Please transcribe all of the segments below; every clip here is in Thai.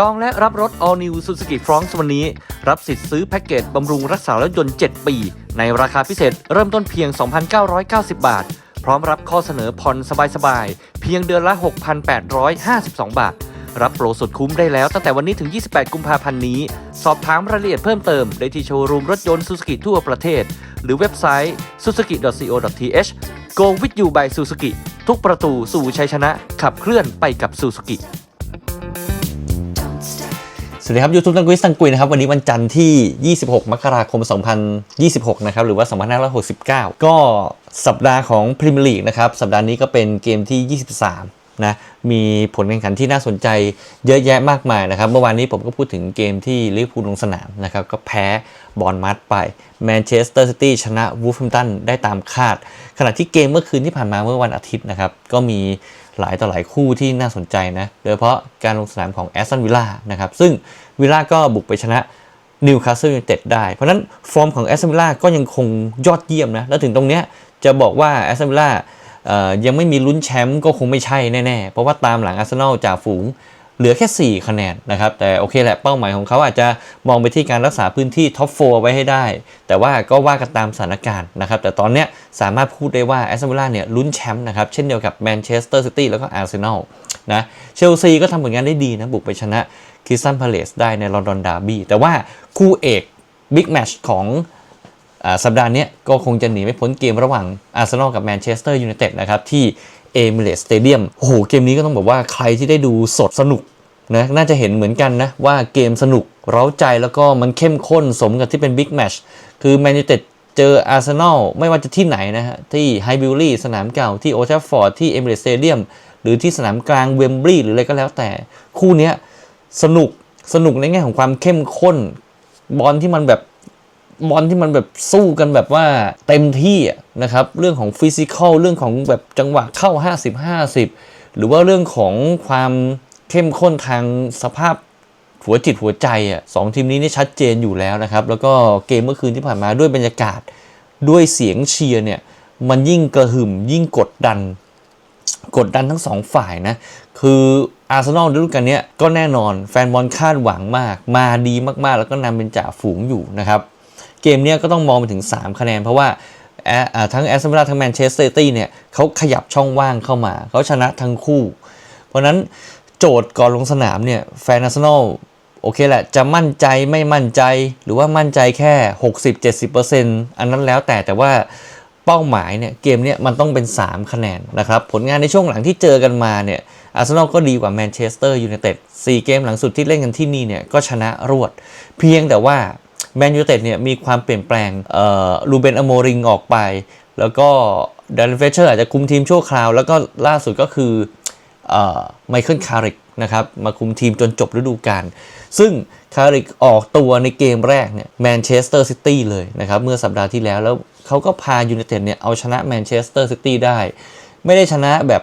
จองและรับรถ All New Suzuki Fronx วันนี้ รับสิทธิ์ซื้อแพ็กเกจบำรุงรักษารถยนต์ 7 ปี ในราคาพิเศษเริ่มต้นเพียง 2,990 บาท พร้อมรับข้อเสนอผ่อนสบายๆ เพียงเดือนละ 6,852 บาท รับโปรสุดคุ้มได้แล้วตั้งแต่วันนี้ถึง 28 กุมภาพันธ์นี้ สอบถามรายละเอียดเพิ่มเติม ได้ที่โชว์รูมรถยนต์ Suzuki ทั่วประเทศ หรือเว็บไซต์ suzuki.co.th Go with you by Suzuki ทุกประตูสู่ชัยชนะขับเคลื่อนไปกับ Suzuki สวัสดีครับยูทูบตังกุยสังกุยนะครับวันนี้วันจันทร์ที่ 26 มกราคม 2026 นะครับหรือว่า 2569 ก็สัปดาห์ของพรีเมียร์ลีกนะครับสัปดาห์นี้ก็เป็นเกมที่ 23 นะมีผลแข่งขันที่น่าสนใจเยอะแยะมากมายนะครับ เมื่อวานนี้ผมก็พูดถึงเกมที่ลิเวอร์พูลลงสนามนะครับก็แพ้บอลมัดไปแมนเชสเตอร์ซิตี้ชนะวูฟแฮมตันได้ตามคาด ขณะที่เกมเมื่อคืนที่ผ่านมาเมื่อวันอาทิตย์นะครับก็มีหลายต่อหลายคู่ที่น่าสนใจนะ โดยเฉพาะการลงสนามของแอสตันวิลล่านะครับซึ่ง วิลล่าก็บุกไปชนะนิวคาสเซิลยูไนเต็ดได้ เพราะฉะนั้นฟอร์มของแอสตันวิลล่าก็ยังคงยอดเยี่ยมนะ แล้วถึงตรงเนี้ยจะบอกว่าแอสตันวิลล่ายังไม่มีลุ้นแชมป์ก็คงไม่ใช่แน่ๆ เพราะว่าตามหลังอาร์เซนอลจ่าฝูงเหลือแค่ 4 คะแนนนะครับ แต่โอเคแหละเป้าหมายของเขาอาจจะมองไปที่การรักษาพื้นที่ท็อปโฟไว้ให้ได้ แต่ว่าก็ว่ากันตามสถานการณ์นะครับ แต่ตอนนี้สามารถพูดได้ว่าแอสตันวิลล่าเนี่ยลุ้นแชมป์นะครับ เช่นเดียวกับแมนเชสเตอร์ซิตี้แล้วก็อาร์เซนอลนะเชลซีก็ทำผลงานได้ดีนะ บุกไปชนะ คริสตันพาเลสได้ในลอนดอนดาร์บี้แต่ว่าคู่เอกบิ๊กแมชของอสัปดาห์นี้ก็คงจะหนีไม่พ้นเกมระหว่างอาร์เซนอลกับแมนเชสเตอร์ยูไนเต็ดนะครับ ที่เอมิเรตสเตเดียมโอ้โห เกมนี้ก็ต้องบอกว่าใครที่ได้ดูสดสนุกนะน่าจะเห็นเหมือนกันนะว่าเกมสนุก เร้าใจแล้วก็มันเข้มข้นสมกับที่เป็นบิ๊กแมชคือแมนยูเต็ดเจออาร์เซนอลไม่ว่าจะที่ไหนนะฮะ ที่ไฮบิลลี่สนามเก่าที่โอ a f ฟอร์ดที่เอมิเรตสเตเดียมหรือที่สนามกลางเวมบลีย์หรืออะไรก็แล้วแต่คู่เนี้ย สนุกสนุกในแง่ของความเข้มข้น บอลที่มันแบบบอลที่มันแบบสู้กันแบบว่าเต็มที่นะครับ เรื่องของฟิสิกอลเรื่องของแบบจังหวะเข้า 50-50 หรือว่าเรื่องของความเข้มข้นทางสภาพหัวจิตหัวใจอะสองทีมนี้นี่ชัดเจนอยู่แล้วนะครับ แล้วก็เกมเมื่อคืนที่ผ่านมาด้วยบรรยากาศด้วยเสียงเชียร์เนี่ยมันยิ่งกระหึ่มยิ่งกดดัน กดดันทั้งสองฝ่ายนะ คือ อาร์เซนอลฤดูกาลเนี้ยก็แน่นอนแฟนบอลคาดหวังมาก มาดีมากๆ แล้วก็นำเป็นจ่าฝูงอยู่นะครับ เกมนี้ก็ต้องมองไปถึง 3 คะแนน เพราะว่าทั้งแอสตันวิลล่าทั้งแมนเชสเตอร์ซิตี้เนี่ยเขาขยับช่องว่างเข้ามา เขาชนะทั้งคู่ เพราะฉะนั้นโจทย์ก่อนลงสนามเนี่ยแฟนอาร์เซนอลโอเคแหละ จะมั่นใจไม่มั่นใจหรือว่ามั่นใจแค่ 60-70%อันนั้นแล้วแต่แต่ว่าเป้าหมายเนี่ยเกมเนี่ยมันต้องเป็น 3 คะแนนนะครับ ผลงานในช่วงหลังที่เจอกันมาเนี่ย อาร์เซนอลก็ดีกว่าแมนเชสเตอร์ยูไนเต็ด4เกมหลังสุดที่เล่นกันที่นี่เนี่ยก็ชนะรวด เพียงแต่ว่าแมนยูไนเต็ดเนี่ยมีความเปลี่ยนแปลงลูเบนอโมริงออกไป แล้วก็ดันเฟเชอร์อาจจะคุมทีมชั่วคราว แล้วก็ล่าสุดก็คือไมเคิลคาริกนะครับมาคุมทีมจนจบฤดูกาลซึ่งคาริกออกตัวในเกมแรกเนี่ยแมนเชสเตอร์ซิตี้เลยนะครับ เมื่อสัปดาห์ที่แล้วแล้วเขาก็พายูไนเต็ดเนี่ยเอาชนะแมนเชสเตอร์ซิตี้ได้ ไม่ได้ชนะแบบ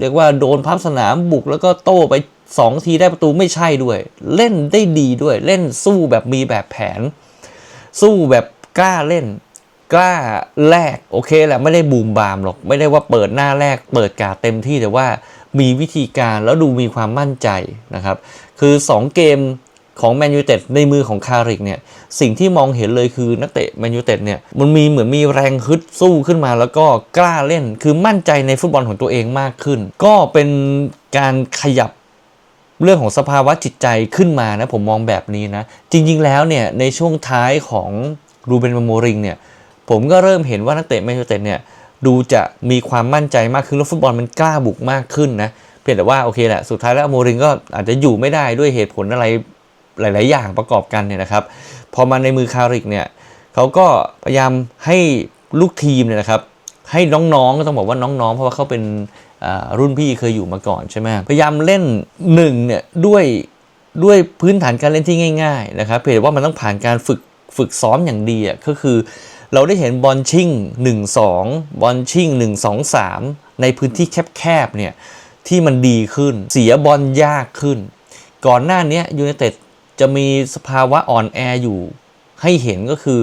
เรียกว่าโดนพับสนามบุกแล้วก็โต้ไป 2 ทีได้ประตูไม่ใช่ด้วย เล่นได้ดีด้วย เล่นสู้แบบมีแบบแผน สู้แบบกล้าเล่น กล้าแลกโอเคแหละไม่ได้บูมบามหรอก ไม่ได้ว่าเปิดหน้าแรก เปิดกาเต็มที่แต่ว่ามีวิธีการแล้วดูมีความมั่นใจนะครับ คือ 2 เกม ของแมนยูเต็ดในมือของคาริกเนี่ยสิ่งที่มองเห็นเลยคือนักเตะแมนยูเต็ดเนี่ยมันมีเหมือนมีแรงฮึดสู้ขึ้นมา แล้วก็กล้าเล่นคือมั่นใจในฟุตบอลของตัวเองมากขึ้น ก็เป็นการขยับเรื่องของสภาวะจิตใจขึ้นมานะผมมองแบบนี้นะ จริงๆแล้วเนี่ยในช่วงท้ายของรูเบนโมริงเนี่ยผมก็เริ่มเห็นว่านักเตะแมนยูเต็ดเนี่ยดูจะมีความมั่นใจมากขึ้นแล้วฟุตบอลมันกล้าบุกมากขึ้นนะเพียงแต่ว่าโอเคแหละสุดท้ายแล้วโมริงก็อาจจะอยู่ไม่ได้ด้วยเหตุผลอะไร หลาย ๆ อย่างประกอบกันเนี่ยนะครับ พอมาในมือคาริกเนี่ยเขาก็พยายามให้ลูกทีมเนี่ยนะครับ ให้น้องๆก็ต้องบอกว่าน้อง ๆ เพราะว่าเขาเป็นรุ่นพี่เคยอยู่มาก่อนใช่ไหมพยายามเล่นหนึ่งเนี่ยด้วยด้วยพื้นฐานการเล่นที่ง่าย ๆ นะครับเพียงแต่ว่ามันต้องผ่านการฝึกฝึกซ้อมอย่างดีอะก็คือเราได้เห็นบอลชิ่ง 1-2 บอลชิ่ง 1-2-3 ในพื้นที่แคบๆเนี่ยที่มันดีขึ้นเสียบอลยากขึ้น ก่อนหน้านี้ยูไนเต็ด จะมีสภาวะอ่อนแออยู่ให้เห็นก็คือ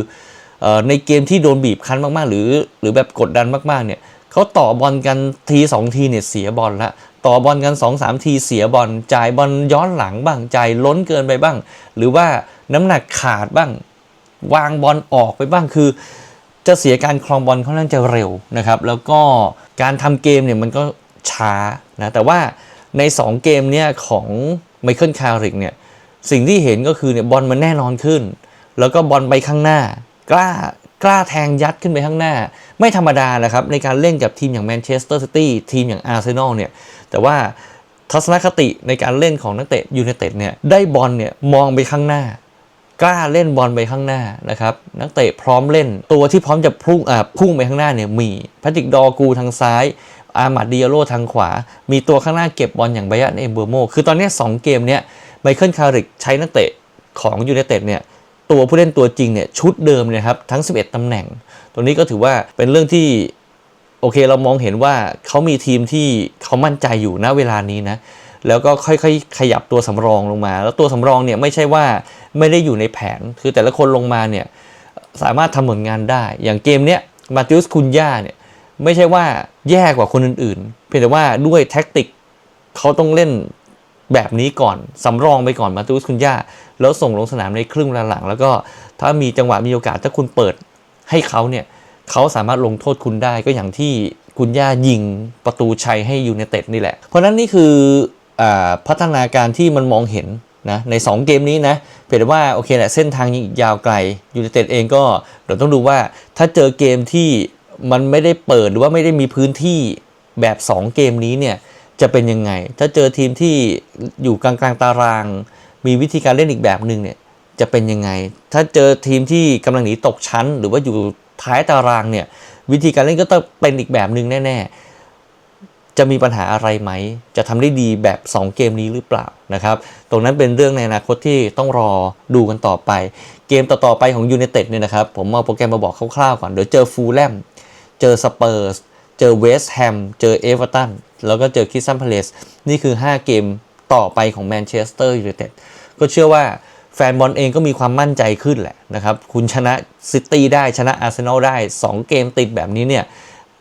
อในเกมที่โดนบีบคั้นมากๆ หรือหรือแบบกดดันมากๆเนี่ยเขาต่อบอลกันทีสองทีเนี่ยเสียบอลละต่อบอลกัน 2 3 ทีเสียบอลจ่ายบอลย้อนหลังบ้างจ่ายล้นเกินไปบ้าง หรือว่าน้ำหนักขาดบ้าง วางบอลออกไปบ้างคือ จะเสียการครองบอลค่อนข้างจะเร็วนะครับ แล้วก็การทำเกมเนี่ยมันก็ช้านะแต่ว่าใน 2 เกมเนี่ยของไมเคิลคาริกเนี่ย สิ่งที่เห็นก็คือเนี่ยบอลมันแน่นอนขึ้น แล้วก็บอลไปข้างหน้า กล้ากล้าแทงยัดขึ้นไปข้างหน้า ไม่ธรรมดานะครับ ในการเล่นกับทีมอย่างแมนเชสเตอร์ซิตี้ทีมอย่างอาร์เซนอลเนี่ยแต่ว่าทัศนคติในการเล่นของนักเตะยูไนเต็ดเนี่ยได้บอลเนี่ยมองไปข้างหน้า กล้าเล่นบอลไปข้างหน้านะครับนักเตะพร้อมเล่นตัวที่พร้อมจะพุ่งอ่าพุ่งไปข้างหน้าเนี่ยมีแพทริกดอร์กูทางซ้ายอามาดดิอาโลทางขวา มีตัวข้างหน้าเก็บบอลอย่างไบยันเอเบอร์โมคือตอนนี้ยสองเกมเนี้ย ไมเคิลคาริกใช้นักเตะของยูไนเต็ดเนี่ยตัวผู้เล่นตัวจริงเนี่ยชุดเดิมเนี่ยครับทั้ง 11 ตำแหน่ง ตรงนี้ก็ถือว่าเป็นเรื่องที่โอเคเรามองเห็นว่าเขามีทีมที่เขามั่นใจอยู่ณเวลานี้นะแล้วก็ค่อยๆ ขยับตัวสำรองลงมา แล้วตัวสำรองเนี่ยไม่ใช่ว่าไม่ได้อยู่ในแผน คือแต่ละคนลงมาเนี่ยสามารถทำผลงานได้ อย่างเกมเนี้ยมาติอุสคุนย่าเนี่ยไม่ใช่ว่าแย่กว่าคนอื่นๆ เพียงแต่ว่าด้วยแท็กติกเขาต้องเล่น แบบนี้ก่อนสำรองไปก่อนมาติอุสคุนย่า แล้วส่งลงสนามในครึ่งเวลาหลัง แล้วก็ถ้ามีจังหวะมีโอกาสถ้าคุณเปิดให้เขาเนี่ยเขาสามารถลงโทษคุณได้ก็อย่างที่คุณย่ายิงประตูชัยให้ยูไนเต็ดนี่แหละ เพราะนั้นนี่คืออพัฒนาการที่มันมองเห็นนะใน 2 เกมนี้นะเพียงแต่ว่าโอเคแหละเส้นทางยังยาวไกลยูไนเต็ดเองก็เดี๋ยวต้องดูว่าถ้าเจอเกมที่มันไม่ได้เปิดหรือว่าไม่ได้มีพื้นที่แบบ 2 เกมนี้เนี่ย จะเป็นยังไง ถ้าเจอทีมที่อยู่กลางๆตาราง มีวิธีการเล่นอีกแบบหนึ่งเนี่ยจะเป็นยังไง ถ้าเจอทีมที่กำลังหนีตกชั้น หรือว่าอยู่ท้ายตารางเนี่ยวิธีการเล่นก็ต้องเป็นอีกแบบหนึ่งแน่ ๆ จะมีปัญหาอะไรไหม จะทำได้ดีแบบ 2 เกมนี้หรือเปล่านะครับ ตรงนั้นเป็นเรื่องในอนาคตที่ต้องรอดูกันต่อไป เกมต่อๆไปของยู i นเต็ดเนี่ยนะครับ ผมเอาโปรแกรมมาบอกคร่าวๆก่อน เดี๋ยวเจอฟูลแลม เจอสเปอร์ส เจอเวสต์แฮม เจอเอเวอร์ตัน แล้วก็เจอคิสซัมพาเลส นี่คือ 5 เกมต่อไปของแมนเชสเตอร์ยูไนเต็ด ก็เชื่อว่าแฟนบอลเองก็มีความมั่นใจขึ้นแหละนะครับ คุณชนะซิตี้ได้ ชนะอาร์เซนอลได้ 2 เกมติดแบบนี้เนี่ย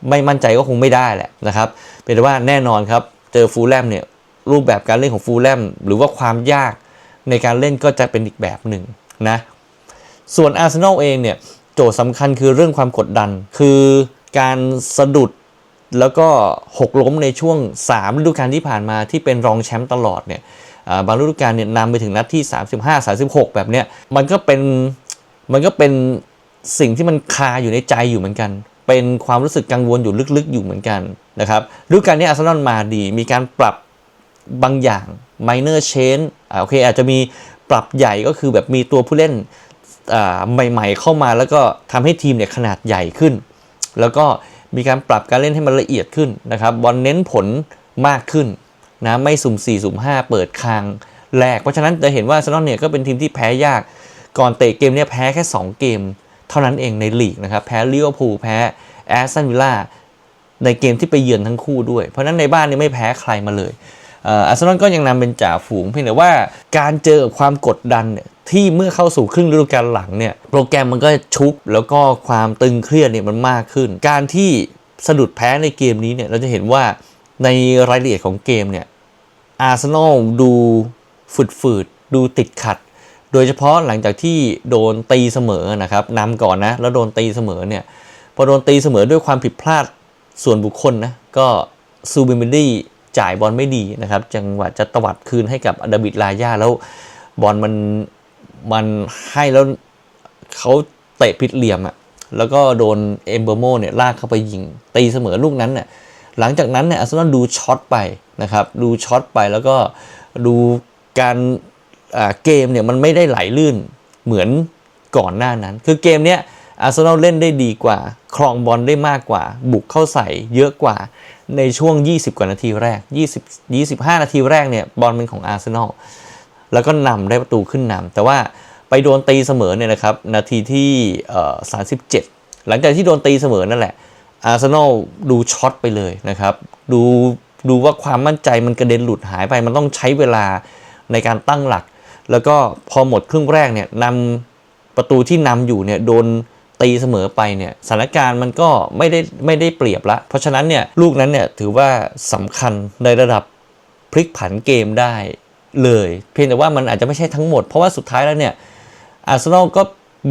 ไม่มั่นใจก็คงไม่ได้แหละนะครับ เป็นว่าแน่นอนครับ เจอฟูลแลมเนี่ย รูปแบบการเล่นของฟูลแลมหรือว่าความยากในการเล่นก็จะเป็นอีกแบบหนึ่งนะ ส่วนอาร์เซนอลเองเนี่ย โจทย์สำคัญคือเรื่องความกดดัน คือการสะดุด แล้วก็หกล้มในช่วง 3 ฤดูกาลที่ผ่านมาที่เป็นรองแชมป์ตลอดเนี่ยบางฤดูกาลเนี่ยนำไปถึงนัดที่ 35 36 แบบเนี้ยมันก็เป็นมันก็เป็นสิ่งที่มันคาอยู่ในใจอยู่เหมือนกัน เป็นความรู้สึกกังวลอยู่ลึกๆอยู่เหมือนกันนะครับฤดูกาลนี้อาร์เซนอลมาดีมีการปรับบางอย่าง minor change อ่าโอเคอาจจะมีปรับใหญ่ก็คือแบบมีตัวผู้เล่นใหม่ๆเข้ามาแล้วก็ทำให้ทีมเนี่ยขนาดใหญ่ขึ้น แล้วก็ มีการปรับการเล่นให้มันละเอียดขึ้นนะครับบอลเน้นผลมากขึ้นนะไม่สุ่ม4สุ่ม5 เปิดคางแรก เพราะฉะนั้นจะเห็นว่าอาร์เซนอลเนี่ยก็เป็นทีมที่แพ้ยาก ก่อนเตะเกมเนี่ยแพ้แค่ 2 เกม เท่านั้นเองในลีกนะครับ แพ้ลิเวอร์พูลแพ้แอสตันวิลล่าในเกมที่ไปเยือนทั้งคู่ด้วย เพราะฉะนั้นในบ้านนี่ไม่แพ้ใครมาเลยเอ่ออาร์เซนอลก็ยังนำเป็นจ่าฝูงเพียงแต่ว่าการเจอกับความกดดันเนี่ย ที่เมื่อเข้าสู่ครึ่งฤดูกาลหลังเนี่ยโปรแกรมมันก็ชุกแล้วก็ความตึงเครียดเนี่ยมันมากขึ้น การที่สะดุดแพ้ในเกมนี้เนี่ยเราจะเห็นว่าในรายละเอียดของเกมเนี่ยอาร์เซนอลดูฝืดๆดูติดขัด โดยเฉพาะหลังจากที่โดนตีเสมอนะครับนำก่อนนะแล้วโดนตีเสมอเนี่ยพอโดนตีเสมอด้วยความผิดพลาดส่วนบุคคลนะก็ซูบิมินดี้จ่ายบอลไม่ดีนะครับ จังหวะจะตวัดคืนให้กับอดบิดลาย่าแล้วบอลมัน มันให้แล้วเขาเตะผิดเหลี่ยมอะแล้วก็โดนเอมเบอร์โมเนี่ยลากเข้าไปยิง ตีเสมอลูกนั้นเนี่ยหลังจากนั้นเนี่ยอาร์เซนอลดูช็อตไปนะครับ ดูช็อตไปแล้วก็ดูการเกมเนี่ยมันไม่ได้ไหลลื่นเหมือนก่อนหน้านั้น คือเกมเนี้ยอาร์เซนอลเล่นได้ดีกว่า ครองบอลได้มากกว่า บุกเข้าใส่เยอะกว่าในช่วง 20 กว่านาทีแรก 20 25 นาทีแรกเนี่ยบอลเป็นของอาร์เซนอล แล้วก็นำได้ประตูขึ้นนำแต่ว่าไปโดนตีเสมอเนี่ยนะครับนาทีที่37หลังจากที่โดนตีเสมอนั่นแหละอาร์เซนอลดูช็อตไปเลยนะครับ ดูดูว่าความมั่นใจมันกระเด็นหลุดหายไป มันต้องใช้เวลาในการตั้งหลัก แล้วก็พอหมดครึ่งแรกเนี่ยนำประตูที่นำอยู่เนี่ยโดนตีเสมอไปเนี่ยสถานการณ์มันก็ไม่ได้ไม่ได้เปรียบละ เพราะฉะนั้นเนี่ยลูกนั้นเนี่ยถือว่าสำคัญในระดับพลิกผันเกมได้ เลย เพียงแต่ว่ามันอาจจะไม่ใช่ทั้งหมด เพราะว่าสุดท้ายแล้วเนี่ยอาร์เซนอลก็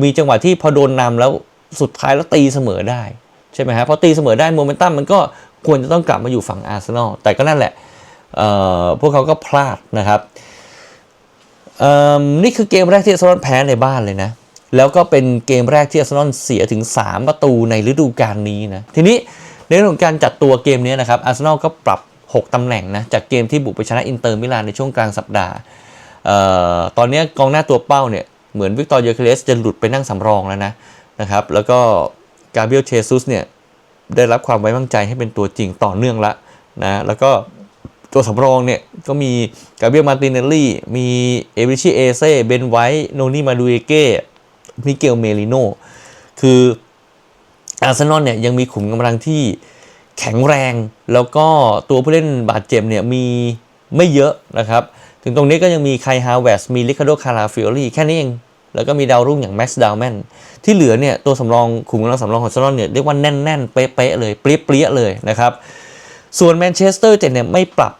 มีจังหวะที่พอโดนนำแล้วสุดท้ายแล้วตีเสมอได้ใช่ไหมฮะพอตีเสมอได้โมเมนตัมมันก็ควรจะต้องกลับมาอยู่ฝั่งอาร์เซนอลแต่ก็นั่นแหละพวกเขาก็พลาดนะครับนี่คือเกมแรกที่อาร์เซนอลแพ้ในบ้านเลยนะ แล้วก็เป็นเกมแรกที่อาร์เซนอลเสียถึง 3 ประตูในฤดูกาลนี้นะ ทีนี้ในเรื่องของการจัดตัวเกมนี้นะครับอาร์เซนอลก็ปรับ 6 ตำแหน่งนะจากเกมที่บุกไปชนะอินเตอร์มิลานในช่วงกลางสัปดาห์ตอนนี้กองหน้าตัวเป้าเนี่ยเหมือนวิกตอร์เยอเคเลสจะหลุดไปนั่งสำรองแล้วนะนะครับแล้วก็กาเบียลเชซุสเนี่ยได้รับความไว้วางใจให้เป็นตัวจริงต่อเนื่องละนะแล้วก็ตัวสำรองเนี่ยก็มีกาเบียลมาตินเนลลี่ มีเอเบริชิเอเซ่เบนไวท์โนนี่มาดูเอเก้มิเกลเมลิโนคืออาร์เซนอลเนี่ยยังมีขุมกำลังที่ แข็งแรง แล้วก็ตัวผู้เล่นบาดเจ็บเนี่ยมีไม่เยอะนะครับ ถึงตรงนี้ก็ยังมีไคฮาวเวสมีลิคาโดคาราฟิโอรีแค่นี้เอง แล้วก็มีดาวรุ่งอย่างแม็กซ์ดาวแมนที่เหลือเนี่ยตัวสำรองขุมกำลังสำรองของอาร์เซนเนี่ยเรียกว่าแน่นๆ เป๊ะๆเลย เปรี้ยๆเลยนะครับ ส่วนแมนเชสเตอร์เจเนี่ยไม่ปรับ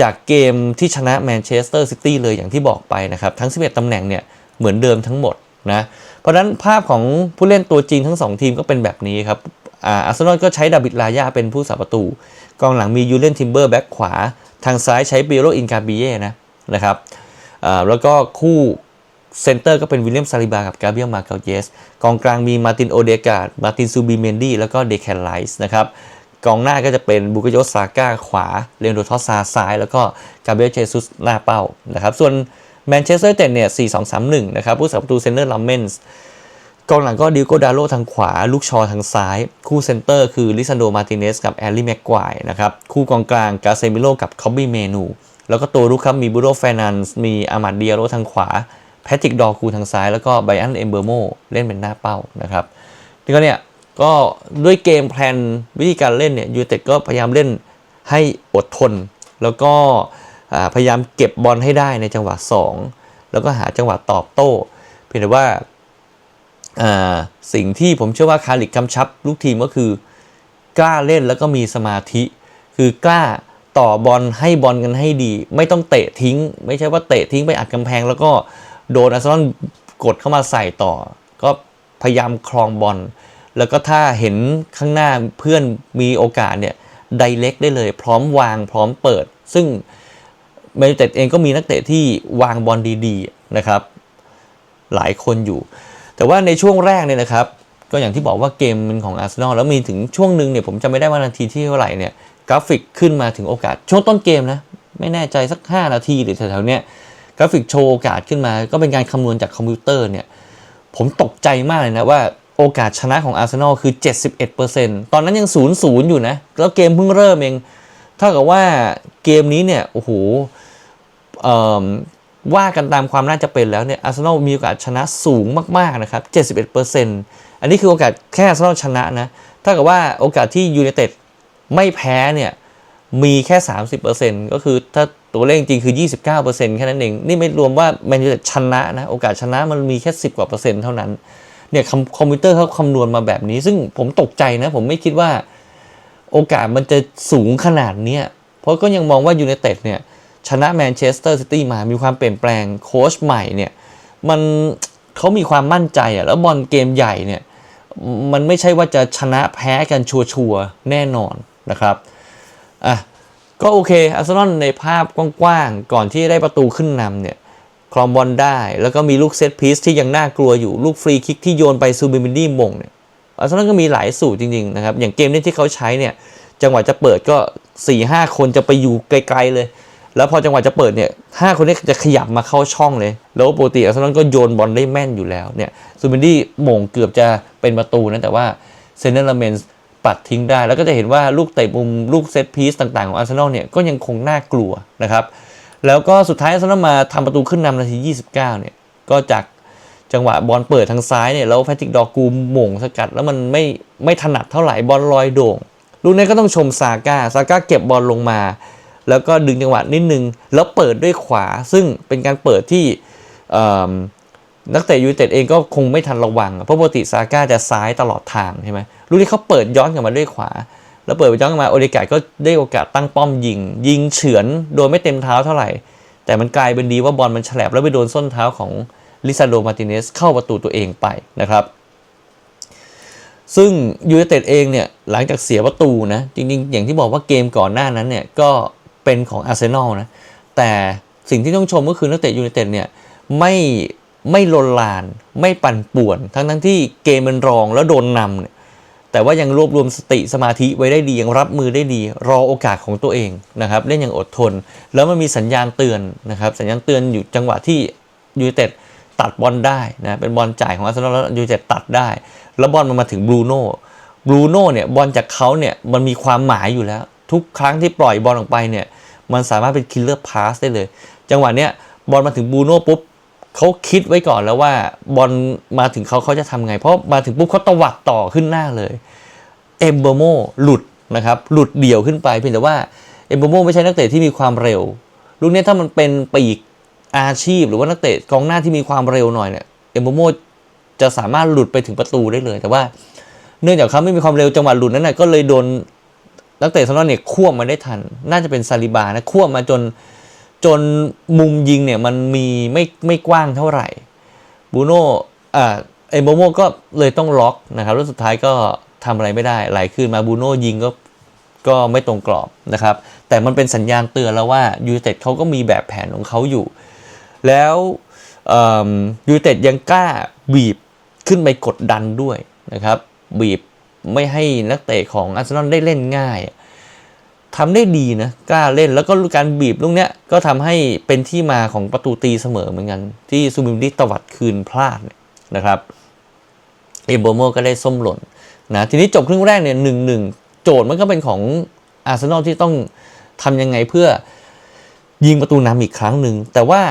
จากเกมที่ชนะแมนเชสเตอร์ซิตี้เลยอย่างที่บอกไปนะครับ ทั้ง 11ตำแหน่งเนี่ยเหมือนเดิมทั้งหมดนะเพราะฉะนั้นภาพของผู้เล่นตัวจริงทั้ง 2 ทีมก็เป็นแบบนี้ครับ อาร์เซนอลก็ใช้ดาบิดลายาเป็นผู้สาประตู กองหลังมียูเลนทิมเบอร์แบ็กขวา ทางซ้ายใช้เบโรอินคาบิเย่นะนะครับแล้วก็คู่เซนเตอร์ก็เป็นวิลเลียมซาลิบากับกาเบียลมาเกลเยส กองกลางมีมาตินโอเดกาดมาตินซูบีเมนดี้แล้วก็เดแคนไลส์นะครับ กองหน้าก็จะเป็นบุกโยสซาก้าขวา เรนโดทอสซาซ้าย แล้วก็กาเบรียลเจซุสหน้าเป้านะครับ ส่วนแมนเชสเตอร์เต็ดเนี่ย 4-2-3-1 นะครับ ผู้สับประตูเซนเนอร์ลัมเมนส์ กองหลังก็ดิโกดาโลทางขวา ลูกชอทางซ้าย คู่เซนเตอร์คือลิซันโดมาติเนสกับแอลลี่แม็กควายนะครับ คู่กองกลางกาเซมิโลกับคอบบี้เมนู แล้วก็ตัวรุกครับมีบูโรแฟนันส์มีอามาดเดียโรทางขวาแพทริกดอร์คูทางซ้าย แล้วก็ไบอันเอมเบอร์โมเล่นเป็นหน้าเป้านะครับนี่ก็เนี่ยก็ด้วยเกมแพลนวิธีการเล่นเนี่ยยูเต็ดก็พยายามเล่นให้อดทน แล้วก็พยายามเก็บบอลให้ได้ในจังหวะ 2 แล้วก็หาจังหวะตอบโต้ เพียงแต่ว่า สิ่งที่ผมเชื่อว่าคาริกกำชับลูกทีมก็คือ กล้าเล่นแล้วก็มีสมาธิ คือกล้าต่อบอลให้บอลกันให้ดี ไม่ต้องเตะทิ้ง ไม่ใช่ว่าเตะทิ้งไปอัดกำแพง แล้วก็โดนอาร์เซนอลกดเข้ามาใส่ต่อ ก็พยายามครองบอลแล้วก็ถ้าเห็นข้างหน้าเพื่อนมีโอกาสเนี่ยไดเ c กได้เลย พร้อมวางพร้อมเปิด ซึ่งแมนยูเต็ดเองก็มีนักเตะที่วางบอลดีๆนะครับ หลายคนอยู่ แต่ว่าในช่วงแรกเนี่ยนะครับ ก็อย่างที่บอกว่าเกมเป็นของอาร์เซนอลแล้วมีถึงช่วงหนึ่งเนี่ยผมจะไม่ได้ว่านาทีที่เท่าไหร่เนี่ยกราฟิกขึ้นมาถึงโอกาส ช่วงต้นเกมนะไม่แน่ใจสัก 5 นาทีหรือแถวๆเนี้ยกราฟิกโชว์โอกาสขึ้นมา ก็เป็นการคำนวณจากคอมพิวเตอร์เนี่ยผมตกใจมากเลยนะว่าโอกาสชนะของอาร์เซนอลคือ 71%ตอนนั้นยัง 0-0 อยู่นะ แล้วเกมเพิ่งเริ่มเองเท่ากับว่าเกมนี้เนี่ย โอ้โหเอิ่ม ว่ากันตามความน่าจะเป็นแล้วเนี่ยอาร์เซนอลมีโอกาสชนะสูงมากๆนะครับ71%อันนี้คือโอกาสแค่อาร์เซนอลชนะนะเท่ากับว่าโอกาสที่ยูไนเต็ดไม่แพ้เนี่ยมีแค่ 30%ก็คือถ้าตัวเลขจริงคือ 29%แค่นั้นเอง นี่ไม่รวมว่าแมนยูเต็ดชนะนะ โอกาสชนะมันมีแค่ 10 กว่าเปอร์เซ็นต์เท่านั้น เนี่ยคอมคอมพิวเตอร์เขาคำนวณมาแบบนี้ ซึ่งผมตกใจนะ ผมไม่คิดว่าโอกาสมันจะสูงขนาดเนี้ยเพราะก็ยังมองว่ายูไนเต็ดเนี่ย ชนะแมนเชสเตอร์ซิตี้มามีความเปลี่ยนแปลงโค้ชใหม่เนี่ยมันเขามีความมั่นใจอะแล้วบอลเกมใหญ่เนี่ยมันไม่ใช่ว่าจะชนะแพ้กันชัวร์ๆแน่นอนนะครับอะก็โอเคอาร์เซนอลในภาพกว้างๆ ก่อนที่ได้ประตูขึ้นนำเนี่ยครองบอลได้ แล้วก็มีลูกเซตพีซที่ยังน่ากลัวอยู่ลูกฟรีคิกที่โยนไปซูบิมินดี้มงเนี่ยอาร์เซนอลก็มีหลายสูตรจริงๆนะครับ อย่างเกมนี้ที่เขาใช้เนี่ย จังหวะจะเปิดก็4ี่ห้าคนจะไปอยู่ไกลๆเลย แล้วพอจังหวะจะเปิดเนี่ยห้าคนนี้จะขยับมาเข้าช่องเลย แล้วปกติอาร์เซนอลก็โยนบอลได้แม่นอยู่แล้วเนี่ยซูบิมินดี้มงเกือบจะเป็นประตูนะแต่ว่าเซนเนอร์เมนส์ปัดทิ้งได้ แล้วก็จะเห็นว่าลูกเตะมุมลูกเซตพีซต่างๆของอาร์เซนอลเนี่ยก็ยังคงน่ากลัวนะครับแล้วก็สุดท้ายอาร์เซนอลมาทำประตูขึ้นนำนาที 29 เนี่ยก็จากจังหวะบอลเปิดทางซ้ายเนี่ยแล้วแพทริกดอร์กูหม่งสกัด แล้วมันไม่ไม่ถนัดเท่าไหร่บอลลอยโด่งลูกนี้ก็ต้องชมซาก้าซาก้าเก็บบอลลงมา แล้วก็ดึงจังหวะนิดนึง แล้วเปิดด้วยขวา ซึ่งเป็นการเปิดที่นักเตะยูเต็ดเองก็คงไม่ทันระวัง เพราะปกติซาก้าจะซ้ายตลอดทางใช่ไหมลูกนี้เขาเปิดย้อนกลับมาด้วยขวา แล้วเปิดไปย้อนกลับมาโอเดกาดก็ได้โอกาสตั้งป้อมยิง ยิงเฉือนโดยไม่เต็มเท้าเท่าไหร่ แต่มันกลายเป็นดีว่าบอลมันแฉลบแล้วไปโดนส้นเท้าของลิซาโดมาติเนสเข้าประตูตัวเองไปนะครับ ซึ่งยูไนเต็ดเองเนี่ยหลังจากเสียประตูนะจริงๆ อย่างที่บอกว่าเกมก่อนหน้านั้นเนี่ยก็ เป็นของอาร์เซนอลนะ แต่สิ่งที่ต้องชมก็คือนักเตะยูไนเต็ดเนี่ยไม่ไม่ลนลาน ไม่ปั่นป่วน ทั้งทั้งที่เกมมันรองแล้วโดนนำเนี่ยแต่ว่ายังรวบรวมสติสมาธิไว้ได้ดี ยังรับมือได้ดี รอโอกาสของตัวเองนะครับเล่นอย่างอดทน แล้วมันมีสัญญาณเตือนนะครับสัญญาณเตือนอยู่จังหวะที่ยูไนเต็ดตัดบอลได้นะเป็นบอลจ่ายของอาร์เซนอลแล้วยูไนเต็ดตัดได้ แล้วบอลมันมาถึงบรูโน่บรูโน่เนี่ยบอลจากเขาเนี่ยมันมีความหมายอยู่แล้ว ทุกครั้งที่ปล่อยบอลออกไปเนี่ย มันสามารถเป็นคิลเลอร์พาสได้เลย จังหวะเนี้ยบอลมาถึงบูโน่ปุ๊บเขาคิดไว้ก่อนแล้วว่าบอลมาถึงเขาเขาจะทำไง เพราะมาถึงปุ๊บเขาตวัดต่อขึ้นหน้าเลยเอมเบโมหลุดนะครับหลุดเดี่ยวขึ้นไปเพียงแต่ว่าเอมเบโมไม่ใช่นักเตะที่มีความเร็ว ลูกนี้ถ้ามันเป็นปีกอาชีพ หรือว่านักเตะกองหน้าที่มีความเร็วหน่อยเนี่ยเอมเบโมจะสามารถหลุดไปถึงประตูได้เลย แต่ว่าเนื่องจากเขาไม่มีความเร็วจังหวะหลุดนั้นนะก็เลยโดน นักเตะซานอนเนี่ยควบมาได้ทัน น่าจะเป็นซาลิบานะควบมาจนจนมุมยิงเนี่ยมันมีไม่ไม่กว้างเท่าไหร่บูโน่อ่าเอโบโมก็เลยต้องล็อกนะครับแล้วสุดท้ายก็ทำอะไรไม่ได้ไหลขึ้นมาบูโน่ยิงก็ก็ไม่ตรงกรอบนะครับ แต่มันเป็นสัญญาณเตือนแล้วว่ายูเต็ดเขาก็มีแบบแผนของเขาอยู่ แล้วยูเต็ดยังกล้าบีบขึ้นไปกดดันด้วยนะครับ บีบ ไม่ให้นักเตะของอาร์เซนอลได้เล่นง่ายทำได้ดีนะกล้าเล่นแล้วก็การบีบลูกเนี้ยก็ทำให้เป็นที่มาของประตูตีเสมอเหมือนกัน ที่ซูมิมดิตวัดคืนพลาดนะครับเอโบโมก็ได้ส้มหล่นนะทีนี้จบครึ่งแรกเนี่ยหนึ่งหนึ่งโจทย์มันก็เป็นของอาร์เซนอลที่ต้องทำยังไงเพื่อยิงประตูนำอีกครั้งหนึ่งแต่ว่า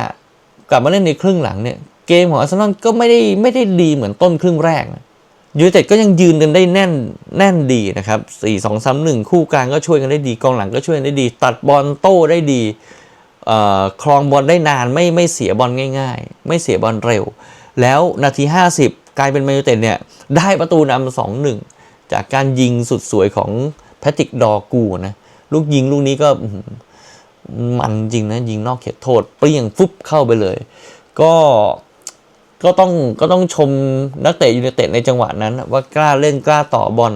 กลับมาเล่นในครึ่งหลังเนี่ยเกมของอาร์เซนอลก็ไม่ได้ไม่ได้ดีเหมือนต้นครึ่งแรก ยูเต็ดก็ยังยืนกันได้แน่นแน่นดีนะครับสี่สองสามหนึ่งคู่กลางก็ช่วยกันได้ดี กองหลังก็ช่วยกันได้ดี ตัดบอลโต้ได้ดีครองบอลได้นานไม่ไม่เสียบอลง่าย ๆ ไม่เสียบอลเร็ว แล้วนาที 50 กลายเป็นแมนยูเต็ดเนี่ยได้ประตูนำสองหนึ่งจากการยิงสุดสวยของแพทริกดอกูนะลูกยิงลูกนี้ก็มันจริงนะยิงนอกเขตโทษ เปรี้ยงฟุบเข้าไปเลย ก็ ก็ต้องก็ต้องชมนักเตะยูไนเต็ดในจังหวะนั้น ว่ากล้าเล่นกล้าต่อบอล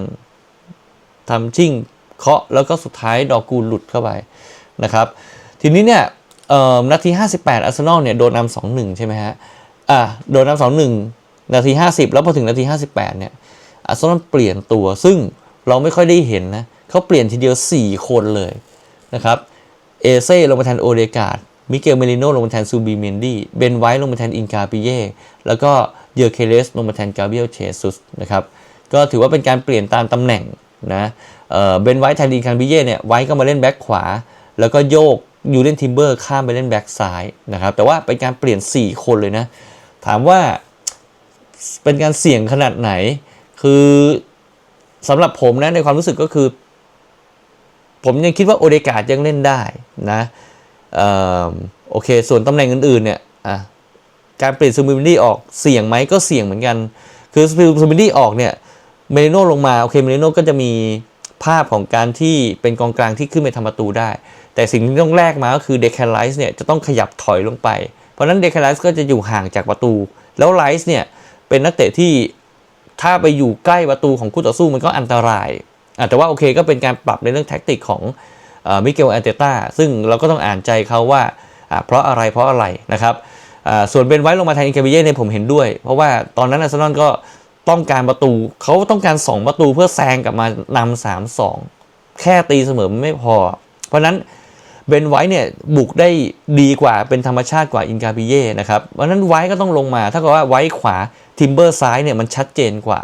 ทำชิ่งเคาะแล้วก็สุดท้ายดอกกูลหลุดเข้าไปนะครับ ทีนี้เนี่ยนาที 58 อาร์เซนอลเนี่ยโดนนำสองหนึ่งใช่ไหมฮะอ่าโดนนำสองหนึ่งนาที 50 แล้วพอถึงนาที 58 เนี่ยอาร์เซนอลเปลี่ยนตัวซึ่งเราไม่ค่อยได้เห็นนะเขาเปลี่ยนทีเดียว 4 คนเลยนะครับเอเซ่ลงมาแทนโอเดกาด มิเกลเมลิโนลงมาแทนซูบีเมนดี้ เบนไวท์ลงมาแทนอินกาปิเย่ แล้วก็เยอร์เคเลสลงมาแทนกาเบียลเชซุสนะครับ ก็ถือว่าเป็นการเปลี่ยนตามตำแหน่งนะเบนไวท์แทนอินกาปิเย่เนี่ย ไวท์ก็มาเล่นแบ็คขวา แล้วก็โยกยูเล่นทิมเบอร์ข้ามไปเล่นแบ็คซ้ายนะครับ แต่ว่าเป็นการเปลี่ยน 4 คนเลยนะ ถามว่าเป็นการเสี่ยงขนาดไหน คือสำหรับผมนะในความรู้สึกก็คือ ผมยังคิดว่าโอเดกาดยังเล่นได้นะ โอเค ส่วนตำแหน่งอื่นๆเนี่ยการเปลี่ยนซูมินดี้ออกเสี่ยงไหมก็เสี่ยงเหมือนกัน คือซูมินดี้ออกเนี่ยเมริโนลงมาโอเคเมริโนก็จะมีภาพของการที่เป็นกองกลางที่ขึ้นไปทำประตูได้ แต่สิ่งที่ต้องแลกมาก็คือเดคแคนไลส์เนี่ยจะต้องขยับถอยลงไป เพราะนั้นเดคแคนไลส์ก็จะอยู่ห่างจากประตู แล้วไลส์เนี่ยเป็นนักเตะที่ถ้าไปอยู่ใกล้ประตูของคู่ต่อสู้มันก็อันตรายแต่ว่าโอเคก็เป็นการปรับในเรื่องแท็กติกของ มิเกลแอนเตต้าซึ่งเราก็ต้องอ่านใจเขาว่าเพราะอะไรเพราะอะไรนะครับส่วนเบนไว้ลงมาแทนอินคาบิเย่เนี่ยผมเห็นด้วย เพราะว่าตอนนั้นอาร์เซนอลก็ต้องการประตูเขาต้องการ 2 ประตูเพื่อแซงกลับมานำสามสองแค่ตีเสมอไม่พอ เพราะนั้นเบนไว้เนี่ยบุกได้ดีกว่าเป็นธรรมชาติกว่าอินคาบิเย่นะครับเพราะนั้นไว้ก็ต้องลงมา ถ้าเกิดว่าไว้ขวาทิมเบอร์ซ้ายเนี่ยมันชัดเจนกว่า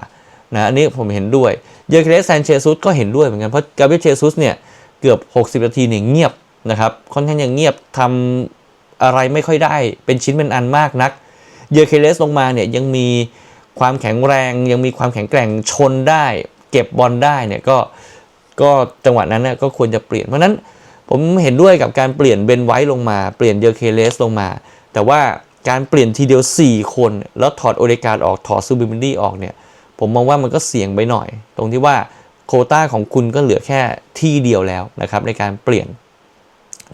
นะอันนี้ผมเห็นด้วยเยอร์เคเลสแซนเชซุสก็เห็นด้วยเหมือนกันเพราะกาเบรียลเชซุสเนี่ย เกือบ 60 นาทีเนี่ยเงียบนะครับค่อนข้างยังเงียบทำอะไรไม่ค่อยได้ เป็นชิ้นเป็นอันมากนัก เยอเคเลสลงมาเนี่ยยังมีความแข็งแรง ยังมีความแข็งแกร่งชนได้ เก็บบอลได้เนี่ยก็ก็จังหวะนั้นน่ยก็ควรจะเปลี่ยน เพราะนั้นผมเห็นด้วยกับการเปลี่ยนเบนไว้ลงมา เปลี่ยนเยอเคเลสลงมา แต่ว่าการเปลี่ยนทีเดียว 4 คน แล้วถอดโอเดการออกถอดซูบิมินดี้ออกเนี่ยผมมองว่ามันก็เสี่ยงไปหน่อย ตรงที่ว่า โคต้าของคุณก็เหลือแค่ที่เดียวแล้วนะครับในการเปลี่ยน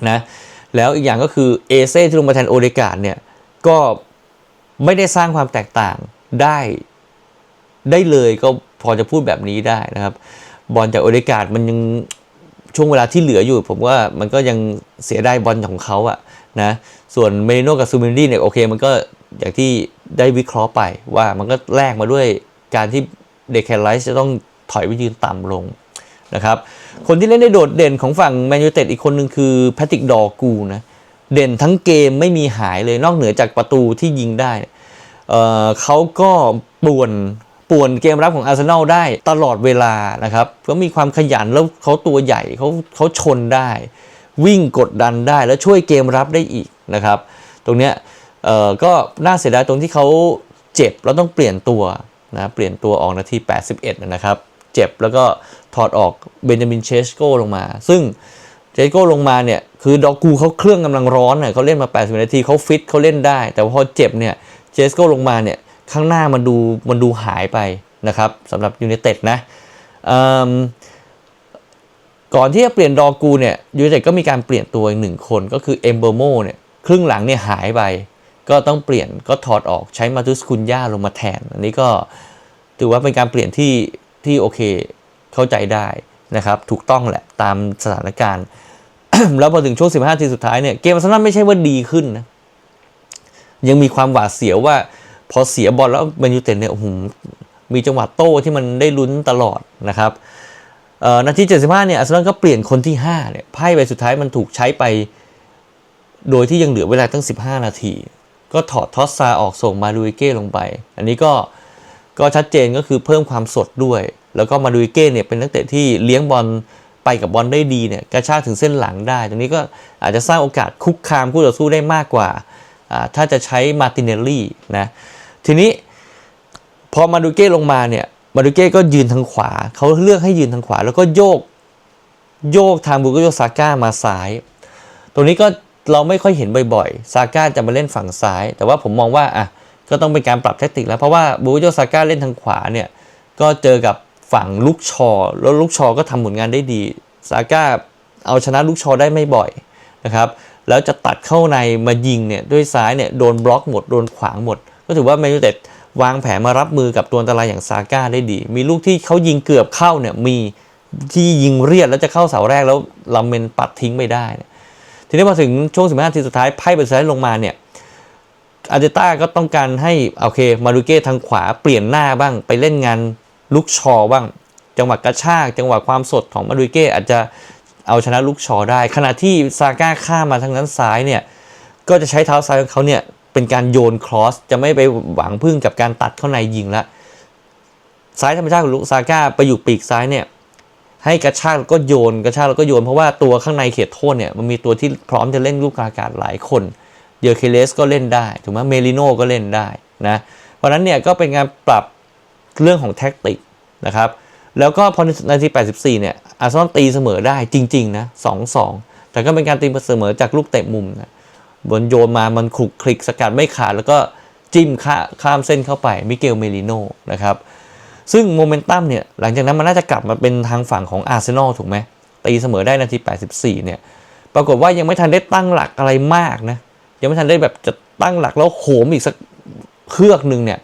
นะแล้วอีกอย่างก็คือเอเซ่ที่ลงมาแทนโอเดการเนี่ยก็ไม่ได้สร้างความแตกต่างได้ได้เลยก็พอจะพูดแบบนี้ได้นะครับ บอลจากโอเดการมันยังช่วงเวลาที่เหลืออยู่ ผมว่ามันก็ยังเสียได้บอลของเขาอะนะส่วนเมริโนกับซูมินดี้เนี่ยโอเคมันก็อย่างที่ได้วิเคราะห์ไปว่ามันก็แลกมาด้วยการที่เดคแคนไลท์จะต้อง ถอยไปยืนต่ำลงนะครับ คนที่เล่นได้โดดเด่นของฝั่งแมนยูเต็ดอีกคนหนึ่งคือแพทริกดอร์กูนะ เด่นทั้งเกมไม่มีหายเลยนอกเหนือจากประตูที่ยิงได้เเขาก็ป่วนป่วนเกมรับของอาร์เซนอลได้ตลอดเวลานะครับ ก็มีความขยันแล้วเขาตัวใหญ่เขาเขาชนได้ วิ่งกดดันได้แล้วช่วยเกมรับได้อีกนะครับ ตรงเนี้ยก็น่าเสียดายตรงที่เขาเจ็บแล้วต้องเปลี่ยนตัวนะเปลี่ยนตัวออกนาที 81 นะครับ เจ็บ แล้วก็ถอดออกเบนจามินเชสโกลงมา ซึ่งเจโก้ลงมาเนี่ย คือดอกกูเขาเครื่องกำลังร้อนเน่ยเขาเล่นมา 80 นาทีเขาฟิตเขาเล่นได้ แต่พอเจ็บเนี่ยเจสโก้ลงมาเนี่ย ข้างหน้ามันดูมันดูหายไปนะครับสำหรับยู i นเต็ดนะก่อนที่จะเปลี่ยนดอกูเนี่ยยู i นเต็ดก็มีการเปลี่ยนตัวอีกหนึ่งคนก็คือเอมเบอร์โมเนี่ยครึ่งหลังเนี่ยหายไป ก็ต้องเปลี่ยนก็ถอดออกใช้มาตุสคุนย่าลงมาแทน อันนี้ก็ถือว่าเป็นการเปลี่ยนที่ ที่โอเคเข้าใจได้นะครับ ถูกต้องแหละตามสถานการณ์ แล้วพอถึงช่วง 15 ทีสุดท้ายเนี่ยเกมอาร์เซนอลไม่ใช่ว่าดีขึ้นนะยังมีความหวาดเสียวว่า พอเสียบอลแล้วแมนยูเต็ดเนี่ยโอ้โหมีจังหวะโต้ที่มันได้ลุ้นตลอดนะครับนาที 75 เนี่ยอาร์เซนอลก็เปลี่ยนคนที่5เนี่ยไพ่ใบสุดท้ายมันถูกใช้ไป โดยที่ยังเหลือเวลาตั้ง 15 นาที ก็ถอดทอสซาออกส่งมาดูอิเก้ลงไป อันนี้ก็ ก็ชัดเจนก็คือเพิ่มความสดด้วย แล้วก็มาดูอิเก้เนี่ยเป็นนักเตะที่เลี้ยงบอลไปกับบอลได้ดีเนี่ยกระชากถึงเส้นหลังได้ ตรงนี้ก็อาจจะสร้างโอกาสคุกคามคู่ต่อสู้ได้มากกว่าอ่า ถ้าจะใช้มาติเนลลี่นะ ทีนี้พอมาดูเก้ลงมาเนี่ยมาดูเก้ก็ยืนทางขวา เขาเลือกให้ยืนทางขวา แล้วก็โยกโยกทางบุกโยซาก้ามาซ้าย ตรงนี้ก็เราไม่ค่อยเห็นบ่อยๆ ซาก้าจะมาเล่นฝั่งซ้าย แต่ว่าผมมองว่าอะ ก็ต้องเป็นการปรับแทคติกแล้ว เพราะว่าบุกโยซาก้าเล่นทางขวาเนี่ย ก็เจอกับฝั่งลูกชอ แล้วลูกชอก็ทำผลงานได้ดีซาก้าเอาชนะลูกชอได้ไม่บ่อยนะครับแล้วจะตัดเข้าในมายิงเนี่ยด้วยซ้ายเนี่ยโดนบล็อกหมดโดนขวางหมด ก็ถือว่าแมนยูเต็ดวางแผนมารับมือกับตัวอันตรายอย่างซาก้าได้ดี มีลูกที่เขายิงเกือบเข้าเนี่ยมีที่ยิงเรียดแล้วจะเข้าเสาแรกแล้วลาเมนปัดทิ้งไม่ได้ ทีนี้พอถึงช่วง 15นาทีสุดท้ายไพ่เบอร์ซ้ายลงมาเนี่ย อาร์เตต้าก็ต้องการให้โอเคมาดูเก้ทางขวาเปลี่ยนหน้าบ้าง ไปเล่นงานลุกชอบ้าง จังหวะกระชาก จังหวะความสดของมาดูเก้อาจจะเอาชนะลุกชอได้ ขณะที่ซาก้าข้ามมาทางนั้นซ้ายเนี่ยก็จะใช้เท้าซ้ายของเขาเนี่ยเป็นการโยนครอส จะไม่ไปหวังพึ่งกับการตัดเข้าในยิงละซ้ายธรรมชาติของลุกซาก้าไปอยู่ปีกซ้ายเนี่ยให้กระชากแล้วก็โยนกระชากแล้วก็โยนเพราะว่าตัวข้างในเขตโทษเนี่ยมันมีตัวที่พร้อมจะเล่นลูกอากาศหลายคน เดียเคเลสก็เล่นได้ถูกไหมเมลิโนก็เล่นได้นะเพราะฉะนั้นเนี่ยก็เป็นการปรับเรื่องของแท็กติกนะครับแล้วก็พอนาที 84 เนี่ยอาร์เซนอลตีเสมอได้จริงๆนะ2-2 แต่ก็เป็นการตีเสมอจากลูกเตะมุมนะบนโยนมามันคลุกคลิกสกัดไม่ขาดแล้วก็จิ้มข้าข้ามเส้นเข้าไปมิเกลเมลิโนนะครับซึ่งโมเมนตัมเนี่ยหลังจากนั้นมันน่าจะกลับมาเป็นทางฝั่งของอาร์เซนอลถูกไหมตีเสมอได้นาที 84 เนี่ยปรากฏว่ายังไม่ทันได้ตั้งหลักอะไรมากนะ ยังไม่ทันได้แบบจะตั้งหลักแล้วโหมอีกสักเครือกหนึ่งเนี่ย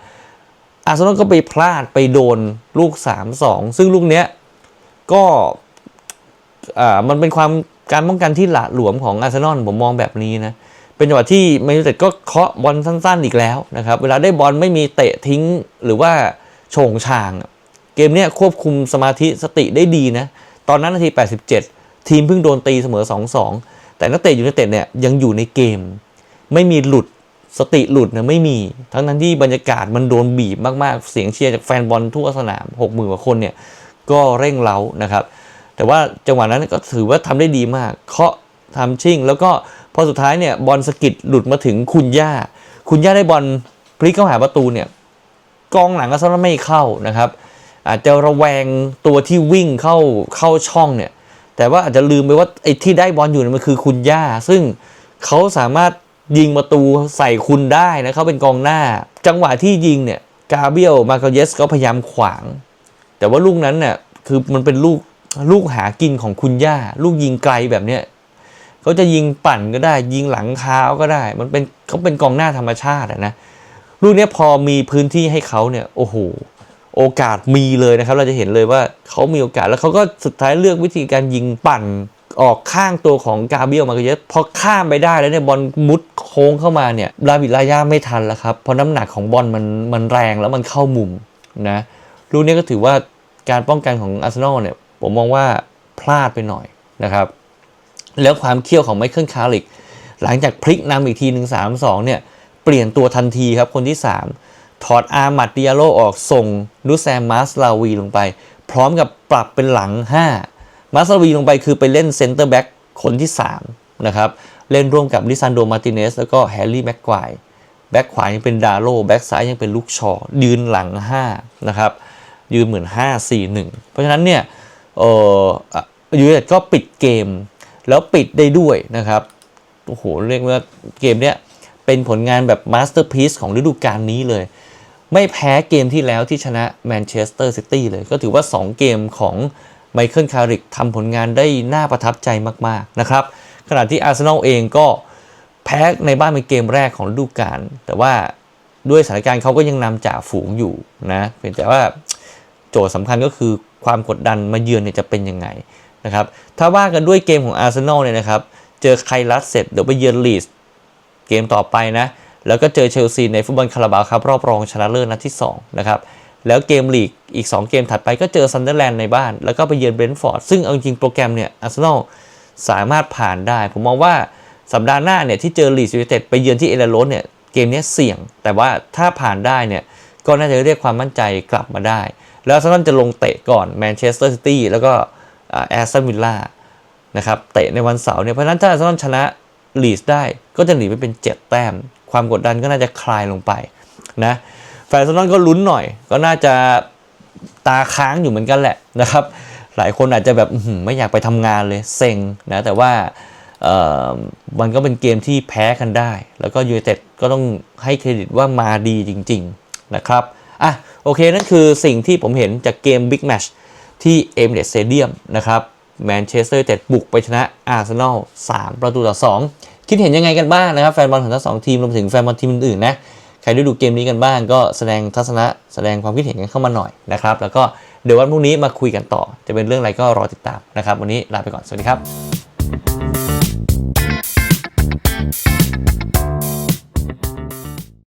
อาร์เซนอลก็ไปพลาดไปโดนลูก 3-2 ซึ่งลูกเนี้ยก็มันเป็นความการป้องกันที่หละหลวมของอาร์เซนอลผมมองแบบนี้นะเป็นจังหวะที่แมนยูไนเต็ดก็เคาะบอลสั้นๆอีกแล้วนะครับ เวลาได้บอลไม่มีเตะทิ้งหรือว่าโฉงชาง เกมเนี้ยควบคุมสมาธิสติได้ดีนะ ตอนนั้นนาที 87 ทีมเพิ่งโดนตีเสมอ 2-2 แต่นักเตะยูไนเต็ดเนี่ยยังอยู่ในเกม ไม่มีหลุดสติหลุดนะไม่มี ทั้งนั้นที่บรรยากาศมันโดนบีบมากๆ เสียงเชียร์จากแฟนบอลทั่วสนาม6 0,000กว่าคนเนี่ยก็เร่งเร้านะครับ แต่ว่าจังหวะนั้นก็ถือว่าทำได้ดีมาก เคาะทำชิ่ง แล้วก็พอสุดท้ายเนี่ยบอลสกิดหลุดมาถึงคุณย่า คุณย่าได้บอลพลิกเข้าหาประตูเนี่ยกองหลังก็ซะไม่เข้านะครับ อาจจะระแวงตัวที่วิ่งเข้าเข้าช่องเนี่ยแต่ว่าอาจจะลืมไปว่าไอ้ที่ได้บอลอยู่เนี่ยมันคือคุณย่า ซึ่งเขาสามารถ ยิงประตูใส่คุณได้นะเขาเป็นกองหน้า จังหวะที่ยิงเนี่ยกาเบียลมาเกเยสก็พยายามขวาง แต่ว่าลูกนั้นเนี่ยคือมันเป็นลูกลูกหากินของคุณย่า ลูกยิงไกลแบบเนี้ยเขาจะยิงปั่นก็ได้ ยิงหลังเท้าก็ได้ มันเป็นเขาเป็นกองหน้าธรรมชาตินะลูกเนี้ยพอมีพื้นที่ให้เขาเนี่ยโอ้โหโอกาสมีเลยนะครับ เราจะเห็นเลยว่าเขามีโอกาสแล้วเขาก็สุดท้ายเลือกวิธีการยิงปั่น ออกข้างตัวของกาเบียลมาเกเยสพอข้ามไปได้แล้วเนี่ยบอลมุดโค้งเข้ามาเนี่ยลาบิลายาไม่ทันแล้วครับ เพราะน้ำหนักของบอลมันมันแรงแล้วมันเข้ามุมนะลูกนี้ก็ถือว่าการป้องกันของอาร์เซนอลเนี่ยผมมองว่าพลาดไปหน่อยนะครับ แล้วความเขี้ยวของไมเคิลคาริกหลังจากพลิกนำอีกทีหนึ่งสามสองเนี่ยเปลี่ยนตัวทันทีครับคนที่ 3 ถอดอาร์มัดดิอาโลออกส่งนูแซมมาสลาวีลงไป พร้อมกับปรับเป็นหลัง 5 มาสลาวีลงไปคือไปเล่นเซนเตอร์แบ็กคนที่ 3 นะครับ เล่นร่วมกับลิซันโดมาร์ติเนสแล้วก็แฮร์รี่แม็กควายแบ็กขวายังเป็นดาโลแบ็กซ้ายยังเป็นลูกชอ ยืนหลัง 5 นะครับ ยืนเหมือน 5 4 1 เพราะฉะนั้นเนี่ยเออยูไนเต็ดก็ปิดเกม แล้วปิดได้ด้วยนะครับโอ้โหเรียกว่าเกมเนี้ยเป็นผลงานแบบมาสเตอร์พี e ของฤดูกาลนี้เลย ไม่แพ้เกมที่แล้วที่ชนะแมนเชสเตอร์ซิตี้เลย ก็ถือว่า 2 เกมของ ไมเคิลคาริกทำผลงานได้น่าประทับใจมากๆนะครับ ขณะที่อาร์เซนอลเองก็แพ้ในบ้านเป็นเกมแรกของฤดูกาลแต่ว่าด้วยสถานการณ์เขาก็ยังนำจ่าฝูงอยู่นะเพียงแต่ว่าโจทย์สำคัญก็คือความกดดันมาเยือนเนี่ยจะเป็นยังไงนะครับถ้าว่ากันด้วยเกมของอาร์เซนอลเนี่ยนะครับเจอไคลัสเสร็จเดี๋ยวไปเยือนลีสเกมต่อไปนะแล้วก็เจอเชลซีในฟุตบอลคาราบาวครับรอบรองชนะเลิศนัดที่2นะครับ แล้วเกมลีกอีก 2 เกมถัดไปก็เจอซันเดอร์แลนด์ในบ้าน แล้วก็ไปเยือนเบรนท์ฟอร์ดซึ่งเอาจริงโปรแกรมเนี่ยอาร์เซนอลสามารถผ่านได้ ผมมองว่าสัปดาห์หน้าเนี่ยที่เจอลีสยูไนเต็ดไปเยือนที่เอเลโรสเนี่ยเกมนี้เสี่ยง แต่ว่าถ้าผ่านได้เนี่ยก็น่าจะเรียกความมั่นใจกลับมาได้ แล้วอาร์เซนอลจะลงเตะก่อนแมนเชสเตอร์ซิตี้แล้วก็แอสตันวิลล่านะครับเตะในวันเสาร์เนี่ยเพราะฉะนั้นถ้าอาร์เซนอลชนะลีสได้ก็จะหนีไปเป็น 7 แต้ม ความกดดันก็น่าจะคลายลงไปนะ แฟนอาร์เซนอลก็ลุ้นหน่อย ก็น่าจะตาค้างอยู่เหมือนกันแหละนะครับ หลายคนอาจจะแบบไม่อยากไปทำงานเลยเซ็งนะแต่ว่ามันก็เป็นเกมที่แพ้กันได้ แล้วก็ยูไนเต็ดก็ต้องให้เครดิตว่ามาดีจริง ๆ นะครับ อะ โอเค นั่นคือสิ่งที่ผมเห็นจากเกมบิ๊กแมชที่เอมเดสเซเดียมนะครับแมนเชสเตอร์เต็ดบุกไปชนะอาร์เซนอล3ประตูต่อ 2 คิดเห็นยังไงกันบ้างนะครับ แฟนบอลของทั้งสองทีมรวมถึงแฟนบอลทีมอื่นๆนะ ใครได้ดูเกมนี้กันบ้าง ก็แสดงทัศนะแสดงความคิดเห็นกันเข้ามาหน่อยนะครับ แล้วก็เดี๋ยววันพรุ่งนี้มาคุยกันต่อ จะเป็นเรื่องอะไรก็รอติดตามนะครับ วันนี้ลาไปก่อน สวัสดีครับ